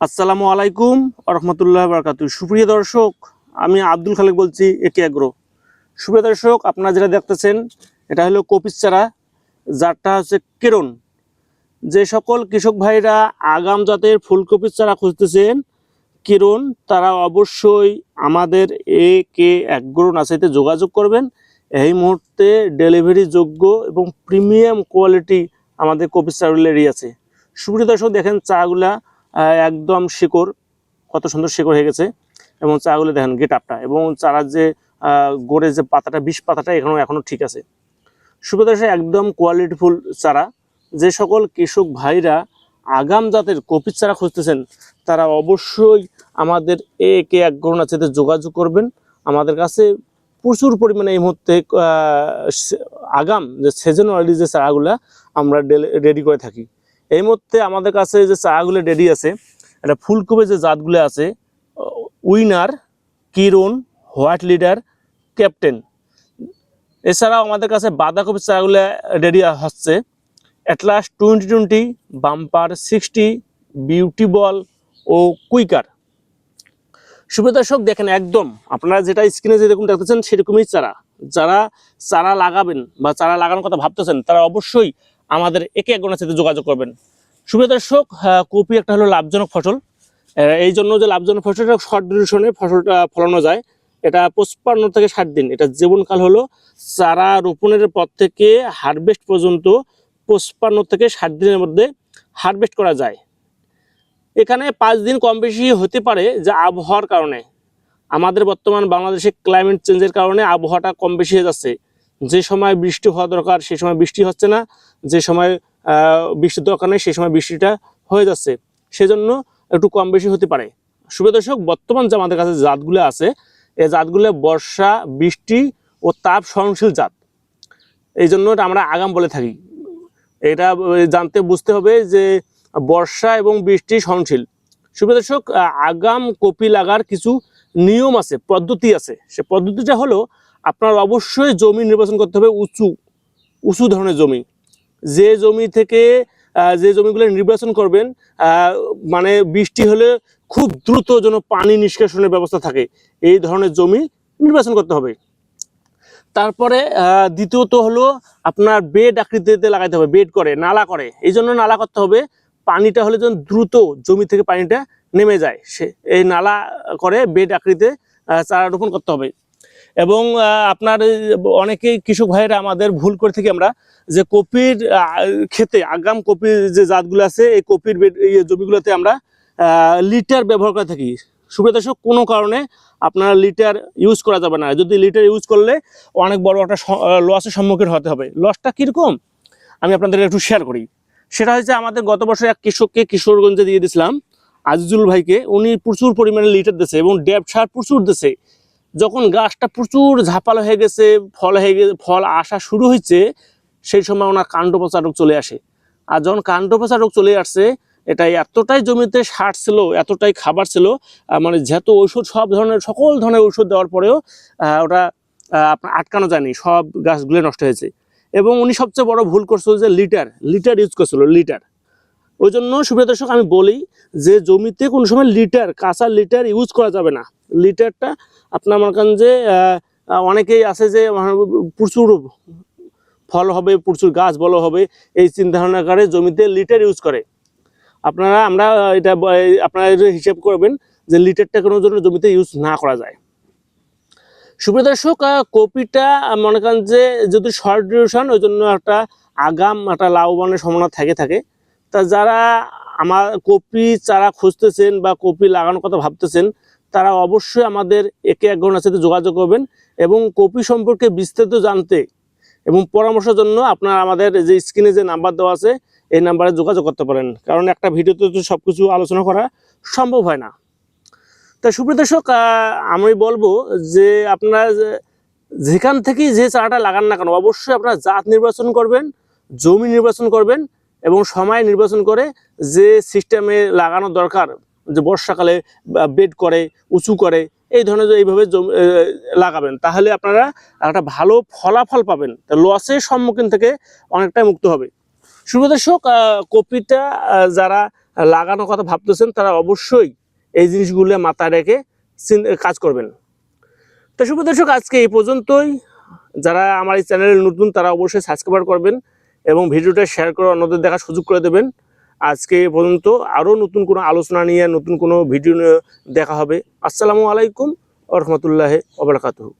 আসসালামু আলাইকুম রহমতুল্লাহ বারকাতু সুপ্রিয় দর্শক, আমি আব্দুল খালেক বলছি একে আগ্রো সুপ্রিয় দর্শক, আপনারা যেটা দেখতেছেন, এটা হলো কপিস চারা, যারটা হচ্ছে কেরন। যে সকল কৃষক ভাইরা আগাম জাতের ফুলকপির চারা খুঁজতেছেন কিরণ তারা অবশ্যই আমাদের এ কে অ্যাগ্রো নার্সারিতে যোগাযোগ করবেন। এই মুহূর্তে ডেলিভারি যোগ্য এবং প্রিমিয়াম কোয়ালিটি আমাদের কপিস চারাগুলো আছে। সুপ্রিয় দর্শক, দেখেন চাগুলা একদম শিকড়, কত সুন্দর শিকড় হয়ে গেছে। এবং চাগুলো দেখেন গেট আপটা এবং চারার যে গোড়ের যে পাতাটা, বিষ পাতাটা এখনও এখনও ঠিক আছে। সুপ্রিয় একদম কোয়ালিটিফুল চারা। যে সকল কৃষক ভাইরা আগাম জাতের কপির চারা খুঁজতেছেন, তারা অবশ্যই আমাদের এ কে এক গণনার সাথে যোগাযোগ করবেন। আমাদের কাছে প্রচুর পরিমাণে এই মুহূর্তে আগাম যে সেজনালি যে চারাগুলা আমরা রেডি করে থাকি। এই মুহূর্তে আমাদের কাছে যে চাগুলো রেডি আছে, এটা ফুলকপি যে জাতগুলো আছে winner, Kiran, white leader, captain. এছাড়াও আমাদের কাছে বাঁধাকপি চাগুলো রেডি হচ্ছে। Atlas twenty twenty bumper sixty beauty ball ও কুইকার সুবিদর্শক দেখেন একদম, আপনারা যেটা স্ক্রিনে যেরকম দেখতেছেন, সেরকমই চারা। যারা চারা লাগাবেন বা চারা লাগানোর কথা ভাবতেছেন, তারা অবশ্যই আমাদের একে এক গণের সাথে যোগাযোগ করবেন। সুপ্রিয় দর্শক কপি একটা হলো লাভজনক ফসল। এই জন্য যে লাভজনক ফসলটা শর্ট ডিউরেশনে ফসলটা ফলানো যায়, এটা পঁচপান্ন থেকে ষাট দিন। এটা জীবনকাল হলো চারা রোপণের পর থেকে হারভেস্ট পর্যন্ত পঁচপান্ন থেকে ষাট দিনের মধ্যে হারভেস্ট করা যায়। এখানে পাঁচ দিন কম বেশি হতে পারে যে আবহাওয়ার কারণে। আমাদের বর্তমান বাংলাদেশে ক্লাইমেট চেঞ্জের কারণে আবহাওয়াটা কম বেশি হয়ে যাচ্ছে। যে সময় বৃষ্টি হওয়া দরকার সেই সময় বৃষ্টি হচ্ছে না। যে সময় বৃষ্টির দরকার নেই সেই সময় বৃষ্টিটা হয়ে যাচ্ছে। সেজন্য একটু কম বেশি হতে পারে। শুভ দর্শক, বর্তমান যে আমাদের কাছে জাতগুলো আছে, এই জাতগুলো বর্ষা, বৃষ্টি ও তাপ সহনশীল জাত। এই জন্য আমরা আগাম বলে থাকি। এটা জানতে বুঝতে হবে যে বর্ষা এবং বৃষ্টি সহনশীল। শুভ দর্শক আগাম কপি লাগার কিছু নিয়ম আছে, পদ্ধতি আছে। সে পদ্ধতিটা হলো আপনার অবশ্যই জমি নির্বাচন করতে হবে উঁচু উঁচু ধরনের জমি। যে জমি থেকে যে জমিগুলো নির্বাচন করবেন মানে বৃষ্টি হলে খুব দ্রুত যেন পানি নিষ্কাশনের ব্যবস্থা থাকে। এই ধরনের জমি নির্বাচন করতে হবে। তারপরে দ্বিতীয়ত হলো আপনার বেড আকৃতিতে লাগাইতে হবে, বেড করে, নালা করে। এই জন্য নালা করতে হবে পানিটা হলে যেন দ্রুত জমি থেকে পানিটা নেমে যায়। সে, এই নালা করে বেড আকৃতিতে চারা রোপণ করতে হবে। এবং আপনার এই অনেকেই কৃষক ভাইয়েরা আমাদের ভুল করে থাকি আমরা, যে কপির ক্ষেতে, আগাম কপির যে জাতগুলো আছে, এই কপির বেড- জমিগুলোতে আমরা লিটার ব্যবহার করে থাকি। সুপ্রিয় কোনো কারণে আপনার লিটার ইউজ করা যাবে না। যদি লিটার ইউজ করলে অনেক বড় একটা লসের সম্মুখীন হতে হবে। লসটা কীরকম? আমি আপনাদের একটু শেয়ার করি। সেটা হচ্ছে আমাদের গত বছর এক কৃষককে কিশোরগঞ্জে দিয়ে দিয়েছিলাম আজিজুল ভাইকে। উনি প্রচুর পরিমাণে লিটার দিছে এবং ড্যাব সার প্রচুর দিছে। যখন গাছটা প্রচুর ঝাপালো হয়ে গেছে, ফল হয়ে গেছে, ফল আসা শুরু হয়েছে, সেই সময় ওনার কাণ্ড পচা রোগ চলে আসে। আর যখন কাণ্ড পচা রোগ চলে আসছে এটা এতটাই জমিতে সার ছিল, এতটাই খাবার ছিল মানে যেহেতু ঔষধ, সব ধরনের, সকল ধরনের ঔষধ দেওয়ার পরেও ওটা আপনার আটকানো যায়নি, সব গাছগুলো নষ্ট হয়েছে। এবং উনি সবচেয়ে বড় ভুল করছিল যে লিটার লিটার ইউজ করছিল লিটার। ওই জন্য, সুপ্রিয় দর্শক, আমি বলি যে জমিতে কোনো সময় লিটার, কাঁচা লিটার ইউজ করা যাবে না। লিটারটা আপনার মনে করেন যে অনেকেই আছে যে প্রচুর ফল হবে, প্রচুর গাছ বড় হবে, এই চিন্তা ভাবনা করে জমিতে লিটার ইউজ করে। আপনারা, আমরা এটা, আপনারা হিসাব করবেন যে লিটারটা কোনো জন্য জমিতে ইউজ না করা যায়। সুপ্রিয় দর্শক কপিটা মনে করেন যে যদি শর্ট ডিউরেশন ওই জন্য একটা আগাম, একটা লাভবানের সম্ভাবনা থাকে থাকে। তা যারা আমার কপি চারা খুঁজতেছেন বা কপি লাগানোর কথা ভাবতেছেন, তারা অবশ্যই আমাদের একে এক ঘণ্টার সাথে যোগাযোগ করবেন এবং কপি সম্পর্কে বিস্তারিত জানতে এবং পরামর্শের জন্য আপনার আমাদের যে স্ক্রিনে যে নাম্বার দেওয়া আছে, এই নাম্বারে যোগাযোগ করতে পারেন। কারণ একটা ভিডিওতে তো সব কিছু আলোচনা করা সম্ভব হয় না। তা সুপ্রিয় দর্শক আমি বলব যে আপনারা যেখান থেকেই যে চারাটা লাগান না কেন, অবশ্যই আপনারা জাত নির্বাচন করবেন, জমি নির্বাচন করবেন এবং সময় নির্বাচন করে যে সিস্টেমে লাগানো দরকার, যে বর্ষাকালে বেড করে, উঁচু করে, এই ধরনের এইভাবে লাগাবেন, তাহলে আপনারা একটা ভালো ফলাফল পাবেন। লসের সম্মুখীন থেকে অনেকটাই মুক্ত হবে। শুভ দর্শক কপিটা যারা লাগানোর কথা ভাবতেছেন, তারা অবশ্যই এই জিনিসগুলো মাথায় রেখে কাজ করবেন। তো শুভ দর্শক, আজকে এই পর্যন্তই। যারা আমার এই চ্যানেলে নতুন, তারা অবশ্যই সাবস্ক্রাইব করবেন এবং ভিডিওটা শেয়ার করে অন্যদের দেখার সুযোগ করে দেবেন। আজকে এ পর্যন্ত আরও নতুন কোনো আলোচনা নিয়ে, নতুন কোনো ভিডিও দেখা হবে। আসসালামু আলাইকুম রহমতুল্লাহ ওবরাকাতুহু